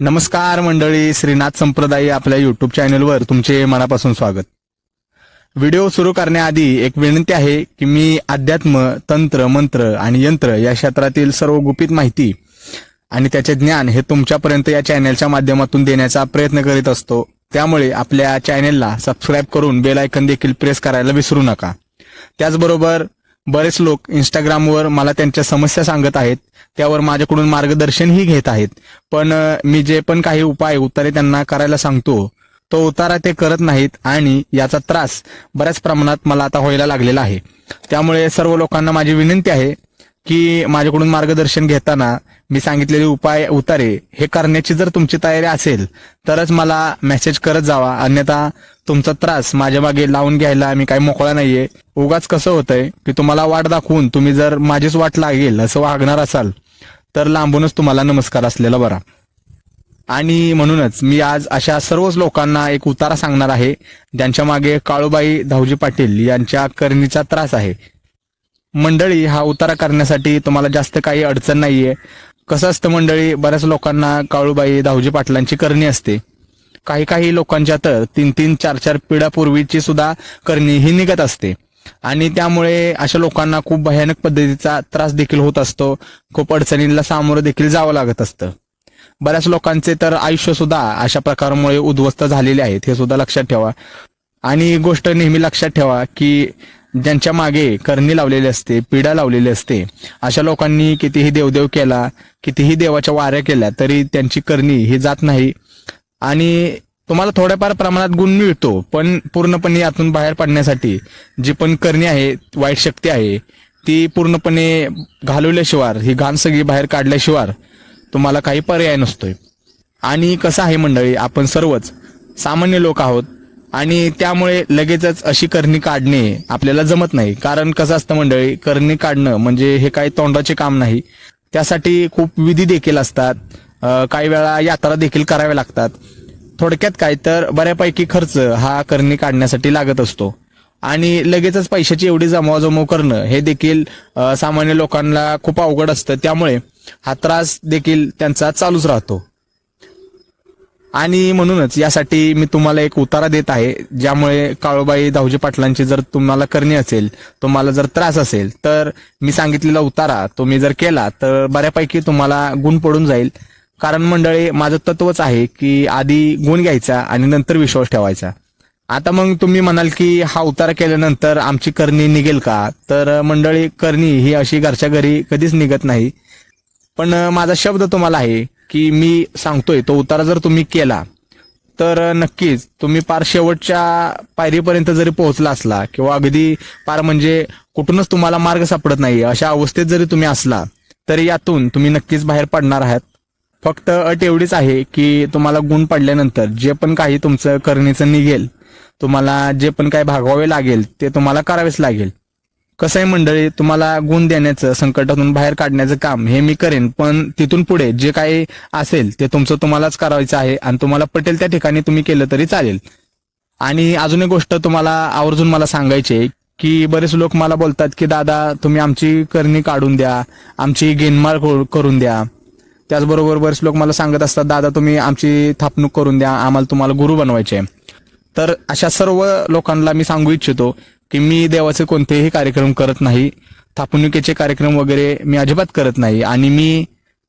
नमस्कार मंडळी श्रीनाथ संप्रदाय आपल्या युट्यूब चॅनलवर तुमचे मनापासून स्वागत. व्हिडिओ सुरू करण्याआधी एक विनंती आहे की मी अध्यात्म तंत्र मंत्र आणि यंत्र या क्षेत्रातील सर्व गुपित माहिती आणि त्याचे ज्ञान हे तुमच्यापर्यंत या चॅनलच्या माध्यमातून देण्याचा प्रयत्न करीत असतो. त्यामुळे आपल्या चॅनेलला सबस्क्राईब करून बेल आयकन देखील प्रेस करायला विसरू नका. त्याचबरोबर बरेच लोक इंस्टाग्रामवर मला त्यांच्या समस्या सांगत आहेत. त्यावर माझ्याकडून मार्गदर्शनही घेत आहेत. पण मी जे पण काही उपाय उतारे त्यांना करायला सांगतो तो उतारा ते करत नाहीत आणि याचा त्रास बऱ्याच प्रमाणात मला आता व्हायला लागलेला आहे. त्यामुळे सर्व लोकांना माझी विनंती आहे की माझ्याकडून मार्गदर्शन घेताना मी सांगितलेले उपाय उतारे हे करण्याची जर तुमची तयारी असेल तरच मला मेसेज करत जावा. अन्यथा तुमचा त्रास माझ्या मागे लावून घ्यायला मी काही मोकळा नाहीये. उगाच कसं होतंय की तुम्हाला वाट दाखवून तुम्ही जर माझीच वाट लागेल असं वागणार असाल तर लांबूनच तुम्हाला नमस्कार असलेला बरा. आणि म्हणूनच मी आज अशा सर्वच लोकांना एक उतारा सांगणार आहे. ज्यांच्या मागे काळूबाई धावजी पाटील यांच्या करणीचा त्रास आहे. मंडळी हा उतारा करण्यासाठी तुम्हाला जास्त काही अडचण नाहीये. कसं असतं मंडळी बऱ्याच लोकांना काळूबाई धावजी पाटलांची करणी असते. काही काही लोकांच्या तर तीन तीन चार चार पिढ्यापूर्वीची सुद्धा करणी ही निघत असते. आणि त्यामुळे अशा लोकांना खूप भयानक पद्धतीचा त्रास देखील होत असतो. खूप अडचणींना सामोरं देखील जावं लागत असतं. बऱ्याच लोकांचे तर आयुष्य सुद्धा अशा प्रकारामुळे उद्ध्वस्त झालेले आहेत हे सुद्धा लक्षात ठेवा. आणि गोष्ट नेहमी लक्षात ठेवा की ज्यांच्या मागे करणी लावलेली असते पिढा लावलेली असते अशा लोकांनी कितीही देवदेव केला कितीही देवाच्या वाऱ्या केल्या तरी त्यांची करणी ही जात नाही. आणि तुम्हाला थोड्याफार प्रमाणात गुण मिळतो पण पूर्णपणे यातून बाहेर पडण्यासाठी जी पण करणी आहे वाईट शक्ती आहे ती पूर्णपणे घालवल्याशिवाय ही घाण सगळी बाहेर काढल्याशिवाय तुम्हाला काही पर्याय नसतोय. आणि कसं आहे मंडळी आपण सर्वच सामान्य लोक आहोत आणि त्यामुळे लगेचच अशी करणी काढणे आपल्याला जमत नाही. कारण कसं असतं मंडळी करणी काढणं म्हणजे हे काही तोंडाचे काम नाही. त्यासाठी खूप विधी देखील असतात काही वेळा यात्रा देखील कराव्या लागतात. थोडक्यात काय तर बऱ्यापैकी खर्च हा करणी काढण्यासाठी लागत असतो. आणि लगेचच पैशाची एवढी जमवाजमव करणं हे देखील सामान्य लोकांना खूप अवघड असतं. त्यामुळे हा त्रास देखील त्यांचा चालूच राहतो. आणि म्हणूनच यासाठी मी तुम्हाला एक उतारा देत आहे ज्यामुळे काळूबाई धावजी पाटलांची जर तुम्हाला करणी असेल तुम्हाला जर त्रास असेल तर मी सांगितलेला उतारा तुम्ही जर केला तर बऱ्यापैकी तुम्हाला गुण पडून जाईल. कारण मंडळी माझं तत्वच आहे की आधी गुण घ्यायचा आणि नंतर विश्वास ठेवायचा. आता मग तुम्ही म्हणाल की हा उतारा केल्यानंतर आमची करणी निघेल का? तर मंडळी करणी ही अशी घरच्या घरी कधीच निघत नाही. पण माझा शब्द तुम्हाला आहे की मी सांगतोय तो उतारा जर तुम्ही केला तर नक्कीच तुम्ही पार शेवटच्या पायरीपर्यंत जरी पोहोचला असला किंवा अगदी पार म्हणजे कुठूनच तुम्हाला मार्ग सापडत नाही अशा अवस्थेत जरी तुम्ही असला तरी यातून तुम्ही नक्कीच बाहेर पडणार आहात. फक्त अट एवढीच आहे की तुम्हाला गुण पडल्यानंतर जे पण काही तुमचं करणीचं निघेल तुम्हाला जे पण काही भागवावे लागेल ते तुम्हाला करावेच लागेल. कसं आहे मंडळी तुम्हाला गुण देण्याचं संकटातून बाहेर काढण्याचं काम हे मी करेन पण तिथून पुढे जे काही असेल ते तुमचं तुम्हालाच करायचं आहे आणि तुम्हाला पटेल त्या ठिकाणी तुम्ही केलं तरी चालेल. आणि अजून एक गोष्ट तुम्हाला आवर्जून मला सांगायची आहे की बरेच लोक मला बोलतात की दादा तुम्ही आमची करणी काढून द्या आमची गेनमाळ करून द्या. त्याचबरोबर बरेच लोक मला सांगत असतात दादा तुम्ही आमची थापणूक करून द्या आम्हाला तुम्हाला गुरु बनवायचे आहे. तर अशा सर्व लोकांना मी सांगू इच्छितो की मी देवाचे कोणतेही कार्यक्रम करत नाही थापणुकीचे कार्यक्रम वगैरे मी अजिबात करत नाही आणि मी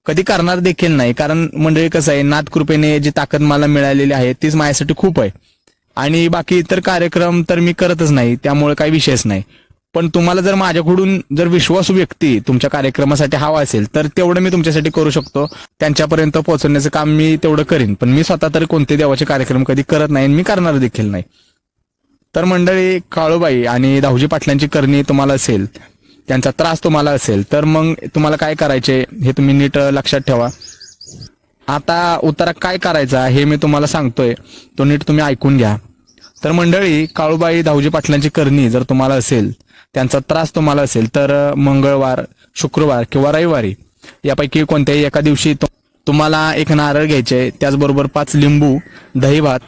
कधी करणार देखील नाही. कारण मंडळी कसं आहे नाथ कृपेने जी ताकद मला मिळालेली आहे तीच माझ्यासाठी खूप आहे. आणि बाकी इतर कार्यक्रम तर मी करतच नाही त्यामुळे काही विषयच नाही. पण तुम्हाला जर माझ्याकडून जर विश्वासू व्यक्ती तुमच्या कार्यक्रमासाठी हवा असेल तर तेवढं मी तुमच्यासाठी करू शकतो. त्यांच्यापर्यंत पोहोचवण्याचं काम मी तेवढं करीन. पण मी स्वतः तरी कोणते देवाचे कार्यक्रम कधी करत नाही मी करणार देखील नाही. तर मंडळी काळूबाई आणि धावजी पाटलांची करणी तुम्हाला असेल त्यांचा त्रास तुम्हाला असेल तर मग तुम्हाला काय करायचे हे तुम्ही नीट लक्षात ठेवा. आता उतारा काय करायचा हे मी तुम्हाला सांगतोय. तो नीट तुम्ही ऐकून घ्या. तर मंडळी काळूबाई धावजी पाटलांची करणी जर तुम्हाला असेल त्यांचा त्रास तुम्हाला असेल तर मंगळवार शुक्रवार किंवा रविवारी यापैकी कोणत्याही एका दिवशी तुम्हाला एक नारळ घ्यायचे त्याचबरोबर पाच लिंबू दही भात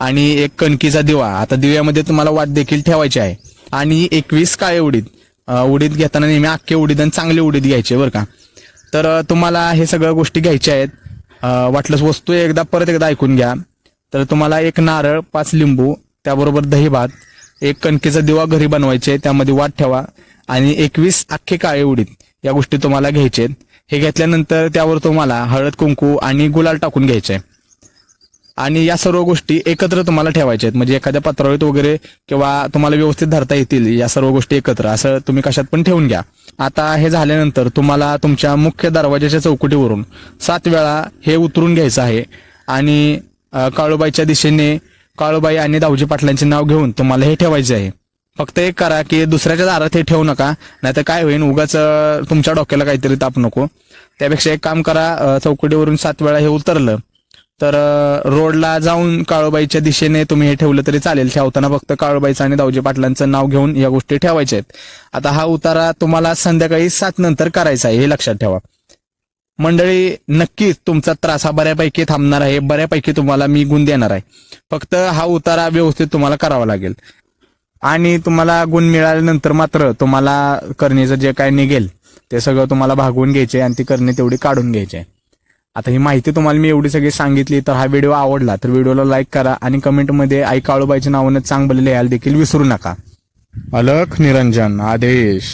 आणि एक कणकीचा दिवा. आता दिव्यामध्ये तुम्हाला वाट देखील ठेवायची आहे. आणि एकवीस काळे उडीद. उडीद घेताना नेहमी अख्खे उडीद आणि चांगले उडीद घ्यायचे बरं का. तर तुम्हाला हे सगळ्या गोष्टी घ्यायच्या आहेत. वाटलंच वस्तू एकदा परत एकदा ऐकून घ्या. तर तुम्हाला एक नारळ पाच लिंबू त्याबरोबर दही भात एक कणकेचा दिवा घरी बनवायचे त्यामध्ये वाट ठेवा आणि एकवीस अख्खे काळे उडीद. या गोष्टी तुम्हाला घ्यायचे हे घेतल्यानंतर त्यावर तुम्हाला हळद कुंकू आणि गुलाल टाकून घ्यायचे. आणि या सर्व गोष्टी एकत्र तुम्हाला ठेवायच्या आहेत. म्हणजे एखाद्या पत्रावळीत वगैरे किंवा तुम्हाला व्यवस्थित धरता येतील या सर्व गोष्टी एकत्र. असं तुम्ही कशात पण ठेवून घ्या. आता हे झाल्यानंतर तुम्हाला तुमच्या मुख्य दरवाजाच्या चौकटीवरून सात वेळा हे उतरून घ्यायचं आहे. आणि काळोबाईच्या काळूबाईच्या दिशेने काळूबाई आणि दाऊजी पाटलांचे नाव घेऊन तुम्हाला हे ठेवायचे आहे. फक्त एक करा की दुसऱ्याच्या दारात हे ठेवू नका नाहीतर काय होईल उगाच तुमच्या डोक्याला काहीतरी ताप नको. त्यापेक्षा एक काम करा चौकटीवरून सात वेळा हे उतरलं तर रोडला जाऊन काळूबाईच्या दिशेने तुम्ही हे ठेवलं तरी चालेल. ठेवताना फक्त काळूबाईचं आणि दाऊजी पाटलांचं नाव घेऊन या गोष्टी ठेवायच्या आहेत. आता हा उतारा तुम्हाला संध्याकाळी सात नंतर करायचा आहे हे लक्षात ठेवा. मंडळी नक्कीच तुमचा त्रास हा बऱ्यापैकी थांबणार आहे. बऱ्यापैकी तुम्हाला मी गुण देणार आहे. फक्त हा उतारा व्यवस्थित तुम्हाला करावा लागेल. आणि तुम्हाला गुण मिळाल्यानंतर मात्र तुम्हाला करणीचं जे काय निघेल ते सगळं तुम्हाला भागवून घ्यायचे आणि ती करणे तेवढी काढून घ्यायची आहे. आता ही माहिती तुम्हाला मी एवढी सगळी सांगितली तर हा व्हिडिओ आवडला तर व्हिडिओला लाईक करा आणि कमेंटमध्ये आई काळूबाईच्या नावानं चांगलं लिहायला देखील विसरू नका. अलख निरंजन आदेश.